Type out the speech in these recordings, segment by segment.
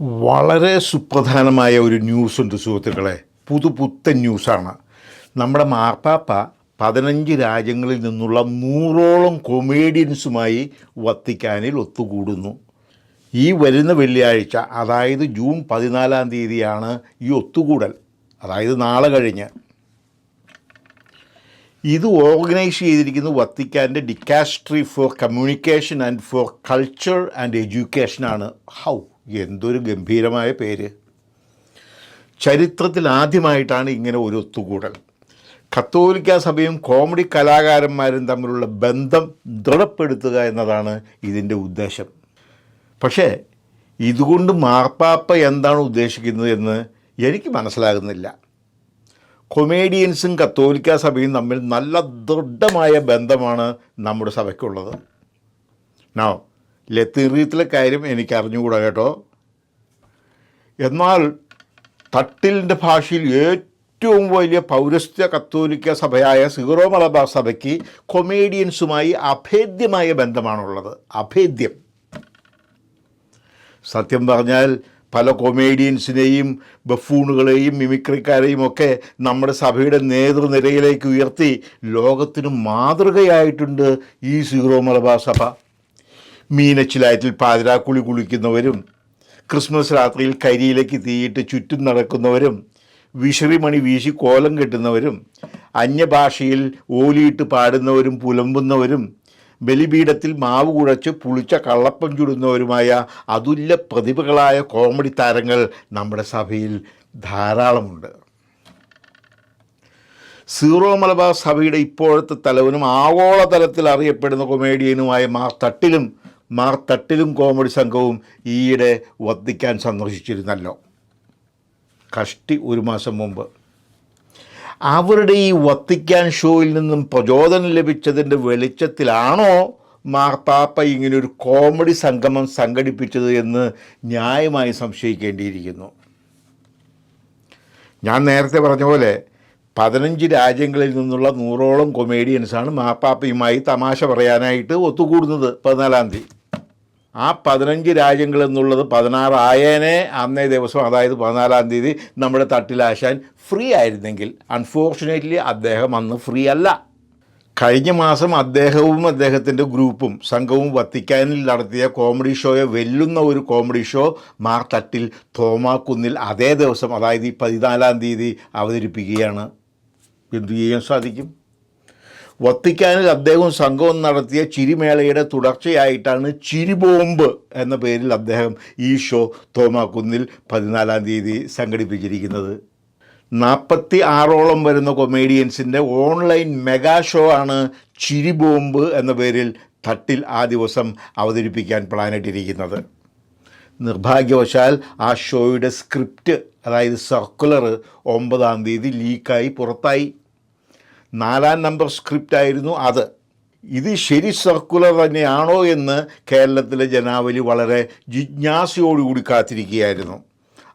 വളരെ സുപ്രധാനമായ ഒരു ന്യൂസ് ഉണ്ട് സുഹൃത്തുക്കളെ. പുതുപുത്തൻ ന്യൂസാണ്. നമ്മുടെ മാർപ്പാപ്പ പതിനഞ്ച് രാജ്യങ്ങളിൽ നിന്നുള്ള നൂറോളം കൊമേഡിയൻസുമായി വത്തിക്കാനിൽ ഒത്തുകൂടുന്നു. ഈ വരുന്ന വെള്ളിയാഴ്ച അതായത് ജൂൺ പതിനാലാം തീയതിയാണ് ഈ ഒത്തുകൂടൽ. അതായത് നാളെ കഴിഞ്ഞ്. ഇത് ഓർഗനൈസ് ചെയ്തിരിക്കുന്നത് വത്തിക്കാന്റെ dicastery for communication and for culture and എഡ്യൂക്കേഷനാണ് how എന്തൊരു ഗംഭീരമായ പേര്. ചരിത്രത്തിൽ ആദ്യമായിട്ടാണ് ഇങ്ങനെ ഒരു ഒത്തുകൂടൽ. കത്തോലിക്ക സഭയും കോമഡി കലാകാരന്മാരും തമ്മിലുള്ള ബന്ധം ദൃഢപ്പെടുത്തുക എന്നതാണ് ഇതിന്റെ ഉദ്ദേശം. പക്ഷേ ഇതുകൊണ്ട് മാർപ്പാപ്പ എന്താണ് ഉദ്ദേശിക്കുന്നത് എന്ന് എനിക്ക് മനസ്സിലാകുന്നില്ല. കൊമേഡിയൻസും കത്തോലിക്ക സഭയും തമ്മിൽ നല്ല ദൃഢമായ ബന്ധമാണ് നമ്മുടെ സഭയ്ക്കുള്ളത്. നോ ലത്തീറിയത്തിലെ കാര്യം എനിക്ക് അറിഞ്ഞുകൂടാ കേട്ടോ. എന്നാൽ തട്ടിലിന്റെ ഭാഷയിൽ ഏറ്റവും വലിയ പൗരസ്ത്യ കത്തോലിക്ക സഭയായ സിഗറോ മലബാർ സഭയ്ക്ക് കൊമേഡിയൻസുമായി അഭേദ്യമായ ബന്ധമാണുള്ളത്. അഭേദ്യം. സത്യം പറഞ്ഞാൽ പല കൊമേഡിയൻസിനെയും ബഫൂണുകളെയും മിമിക്രിക്കാരെയും ഒക്കെ നമ്മുടെ സഭയുടെ നേതൃനിരയിലേക്ക് ഉയർത്തി ലോകത്തിന് മാതൃകയായിട്ടുണ്ട് ഈ സിഗറോ മലബാർ സഭ. മീനച്ചിലായത്തിൽ പാതിരാക്കുളി കുളിക്കുന്നവരും ക്രിസ്മസ് രാത്രിയിൽ കരിയിലേക്ക് തീയിട്ട് ചുറ്റും നടക്കുന്നവരും വിഷറിമണി വീശി കോലം കെട്ടുന്നവരും അന്യഭാഷയിൽ ഓലിയിട്ട് പാടുന്നവരും പുലമ്പുന്നവരും ബലിപീഠത്തിൽ മാവ് കുഴച്ച് പുളിച്ച കള്ളപ്പം ചുടുന്നവരുമായ അതുല്യ പ്രതിഭകളായ കോമഡി താരങ്ങൾ നമ്മുടെ സഭയിൽ ധാരാളമുണ്ട്. സീറോ മലബാർ സഭയുടെ ഇപ്പോഴത്തെ തലവനും ആഗോളതലത്തിൽ അറിയപ്പെടുന്ന കൊമേഡിയനുമായ മാർ തട്ടിലും മാർ തട്ടിലും കോമഡി സംഘവും ഈയിടെ വത്തിക്കാൻ സന്ദർശിച്ചിരുന്നല്ലോ. കഷ്ടി ഒരു മാസം മുമ്പ്. അവരുടെ ഈ വത്തിക്കാൻ ഷോയിൽ നിന്നും പ്രചോദനം ലഭിച്ചതിന്റെ വെളിച്ചത്തിലാണോ മാർപ്പാപ്പ ഇങ്ങനൊരു കോമഡി സംഗമം സംഘടിപ്പിച്ചത് എന്ന് ന്യായമായി സംശയിക്കേണ്ടിയിരിക്കുന്നു. ഞാൻ നേരത്തെ പറഞ്ഞ പോലെ പതിനഞ്ച് രാജ്യങ്ങളിൽ നിന്നുള്ള നൂറോളം കൊമേഡിയൻസാണ് മാപ്പാപ്പയുമായി തമാശ പറയാനായിട്ട് ഒത്തുകൂടുന്നത് പതിനാലാം തീയതി. ആ പതിനഞ്ച് രാജ്യങ്ങൾ എന്നുള്ളത് പതിനാറായേനെ അന്നേ ദിവസം അതായത് പതിനാലാം തീയതി നമ്മുടെ തട്ടിലാശാൻ ഫ്രീ ആയിരുന്നെങ്കിൽ അൺഫോർച്ചുനേറ്റ്ലി അദ്ദേഹം അന്ന് ഫ്രീ അല്ല. കഴിഞ്ഞ മാസം അദ്ദേഹവും അദ്ദേഹത്തിന്റെ ഗ്രൂപ്പും സംഘവും വത്തിക്കാനിൽ നടത്തിയ കോമഡി ഷോയെ വെല്ലുന്ന ഒരു കോമഡി ഷോ മാർ തട്ടിൽ തോമാക്കുന്നിൽ അതേ ദിവസം അതായത് ഈ പതിനാലാം തീയതി അവതരിപ്പിക്കുകയാണ്. എന്തു ചെയ്യാൻ സാധിക്കും? വത്തിക്കാനിൽ അദ്ദേഹവും സംഘവും നടത്തിയ ചിരിമേളയുടെ തുടർച്ചയായിട്ടാണ് ചിരിബോംബ് എന്ന പേരിൽ അദ്ദേഹം ഈ ഷോ തോമാക്കുന്നിൽ പതിനാലാം തീയതി സംഘടിപ്പിച്ചിരിക്കുന്നത്. നാൽപ്പത്തി ആറോളം വരുന്ന കൊമേഡിയൻസിന്റെ ഓൺലൈൻ മെഗാ ഷോ ആണ് ചിരിബോംബ് എന്ന പേരിൽ തട്ടിൽ ആ ദിവസം അവതരിപ്പിക്കാൻ പ്ലാനിട്ടിരിക്കുന്നത്. നിർഭാഗ്യവശാൽ ആ ഷോയുടെ സ്ക്രിപ്റ്റ് അതായത് സർക്കുലർ ഒമ്പതാം തീയതി ലീക്കായി പുറത്തായി. നാലാം നമ്പർ സ്ക്രിപ്റ്റ് ആയിരുന്നു അത്. ഇത് ശരി സർക്കുലർ തന്നെയാണോ എന്ന് കേരളത്തിലെ ജനാവലി വളരെ ജിജ്ഞാസയോടുകൂടി കാത്തിരിക്കുകയായിരുന്നു.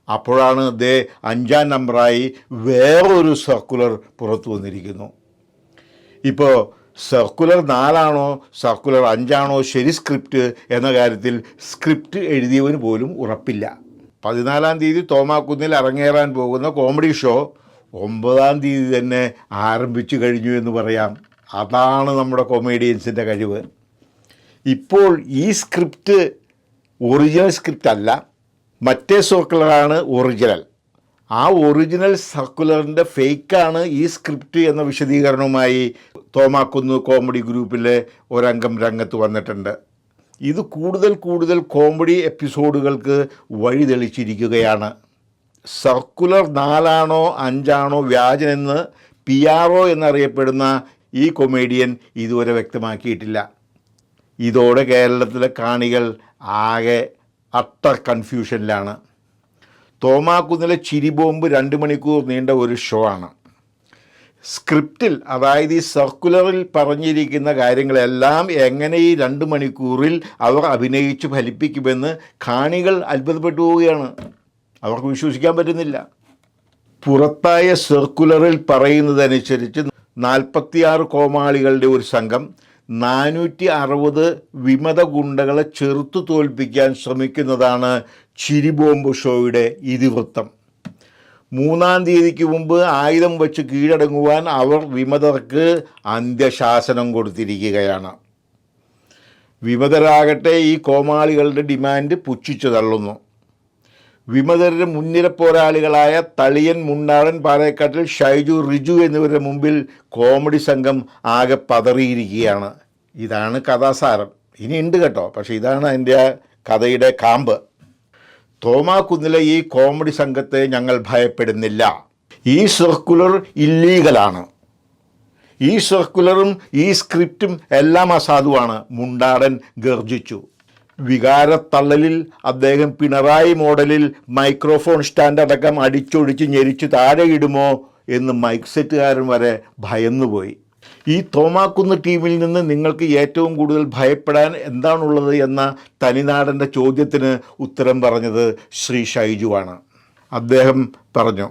അപ്പോഴാണ് ദേ അഞ്ചാം നമ്പറായി വേറൊരു സർക്കുലർ പുറത്തു വന്നിരിക്കുന്നു. ഇപ്പോൾ സർക്കുലർ നാലാണോ സർക്കുലർ അഞ്ചാണോ ശരി സ്ക്രിപ്റ്റ് എന്ന കാര്യത്തിൽ സ്ക്രിപ്റ്റ് എഴുതിയവന് പോലും ഉറപ്പില്ല. പതിനാലാം തീയതി തോമാക്കുന്നിൽ അരങ്ങേറാൻ പോകുന്ന കോമഡി ഷോ ഒമ്പതാം തീയതി തന്നെ ആരംഭിച്ചു കഴിഞ്ഞു എന്ന് പറയാം. അതാണ് നമ്മുടെ കൊമേഡിയൻസിന്റെ കഴിവ്. ഇപ്പോൾ ഈ സ്ക്രിപ്റ്റ് ഒറിജിനൽ സ്ക്രിപ്റ്റ് അല്ല മറ്റേ സർക്കുലറാണ് ഒറിജിനൽ ആ ഒറിജിനൽ സർക്കുലറിന്റെ ഫേക്കാണ് ഈ സ്ക്രിപ്റ്റ് എന്ന വിശദീകരണവുമായി തോമാക്കുന്ന് കോമഡി ഗ്രൂപ്പിലെ ഒരംഗം രംഗത്ത് വന്നിട്ടുണ്ട്. ഇത് കൂടുതൽ കൂടുതൽ കോമഡി എപ്പിസോഡുകൾക്ക് വഴിതെളിച്ചിരിക്കുകയാണ്. സർക്കുലർ നാലാണോ അഞ്ചാണോ വ്യാജനെന്ന് പി ആർ ഒ എന്നറിയപ്പെടുന്ന ഈ കൊമേഡിയൻ ഇതുവരെ വ്യക്തമാക്കിയിട്ടില്ല. ഇതോടെ കേരളത്തിലെ കാണികൾ ആകെ അട്ടർ കൺഫ്യൂഷനിലാണ്. തോമാക്കുന്നിലെ ചിരിബോംബ് രണ്ട് മണിക്കൂർ നീണ്ട ഒരു ഷോ ആണ്. സ്ക്രിപ്റ്റിൽ അതായത് ഈ സർക്കുലറിൽ പറഞ്ഞിരിക്കുന്ന കാര്യങ്ങളെല്ലാം എങ്ങനെ ഈ രണ്ട് മണിക്കൂറിൽ അവർ അഭിനയിച്ച് ഫലിപ്പിക്കുമെന്ന് കാണികൾ അത്ഭുതപ്പെട്ടു പോവുകയാണ് അവർക്ക് വിശ്വസിക്കാൻ പറ്റുന്നില്ല. പുറത്തായ സർക്കുലറിൽ പറയുന്നതനുസരിച്ച് നാൽപ്പത്തിയാറ് കോമാളികളുടെ ഒരു സംഘം നാനൂറ്റി അറുപത് വിമത ഗുണ്ടകളെ ചെറുത്തു തോൽപ്പിക്കാൻ ശ്രമിക്കുന്നതാണ് ചിരിബോംബ് ഷോയുടെ ഇതിവൃത്തം. മൂന്നാം തീയതിക്ക് മുമ്പ് ആയുധം വെച്ച് കീഴടങ്ങുവാൻ അവർ വിമതർക്ക് അന്ത്യശാസനം കൊടുത്തിരിക്കുകയാണ്. വിമതരാകട്ടെ ഈ കോമാളികളുടെ ഡിമാൻഡ് പുച്ഛിച്ചു തള്ളുന്നു. വിമതരുടെ മുൻനിര പോരാളികളായ തളിയൻ മുണ്ടാടൻ പാലക്കാട്ടിൽ ഷൈജു റിജു എന്നിവരുടെ മുമ്പിൽ കോമഡി സംഘം ആകെ പതറിയിരിക്കുകയാണ്. ഇതാണ് കഥാസാരം. ഇനി ഉണ്ട് കേട്ടോ പക്ഷേ ഇതാണ് അതിന്റെ കഥയുടെ കാമ്പ്. തോമാക്കുന്നിലെ ഈ കോമഡി സംഘത്തെ ഞങ്ങൾ ഭയപ്പെടുന്നില്ല. ഈ സർക്കുലർ ഇല്ലീഗലാണ്. ഈ സർക്കുലറും ഈ സ്ക്രിപ്റ്റും എല്ലാം അസാധുവാണ് മുണ്ടാടൻ ഗർജിച്ചു. വികാരത്തള്ളലിൽ അദ്ദേഹം പിണറായി മോഡലിൽ മൈക്രോഫോൺ സ്റ്റാൻഡ് അടക്കം അടിച്ചൊടിച്ച് ഞെരിച്ച് താഴെയിടുമോ എന്ന് മൈക്ക് സെറ്റുകാരൻ വരെ ഭയന്നുപോയി. ഈ തോമാക്കുന്ന് ടീമിൽ നിന്ന് നിങ്ങൾക്ക് ഏറ്റവും കൂടുതൽ ഭയപ്പെടാൻ എന്താണുള്ളത് എന്ന തനിനാടന്റെ ചോദ്യത്തിന് ഉത്തരം പറഞ്ഞത് ശ്രീ ഷൈജുവാണ്. അദ്ദേഹം പറഞ്ഞു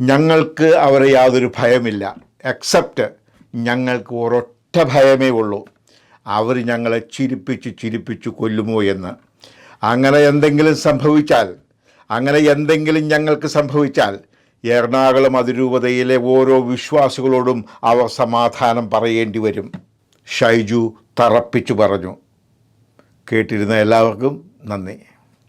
ഞങ്ങൾക്ക് അവരെ യാതൊരു ഭയമില്ല എക്സെപ്റ്റ് ഞങ്ങൾക്ക് ഒരൊറ്റ ഭയമേ ഉള്ളൂ. അവർ ഞങ്ങളെ ചിരിപ്പിച്ച് ചിരിപ്പിച്ച് കൊല്ലുമോ എന്ന്. അങ്ങനെ എന്തെങ്കിലും സംഭവിച്ചാൽ അങ്ങനെ എന്തെങ്കിലും ഞങ്ങൾക്ക് സംഭവിച്ചാൽ എറണാകുളം അതിരൂപതയിലെ ഓരോ വിശ്വാസികളോടും അവർ സമാധാനം പറയേണ്ടി വരും. ഷൈജു തറപ്പിച്ചു പറഞ്ഞു. കേട്ടിരുന്ന എല്ലാവർക്കും നന്ദി.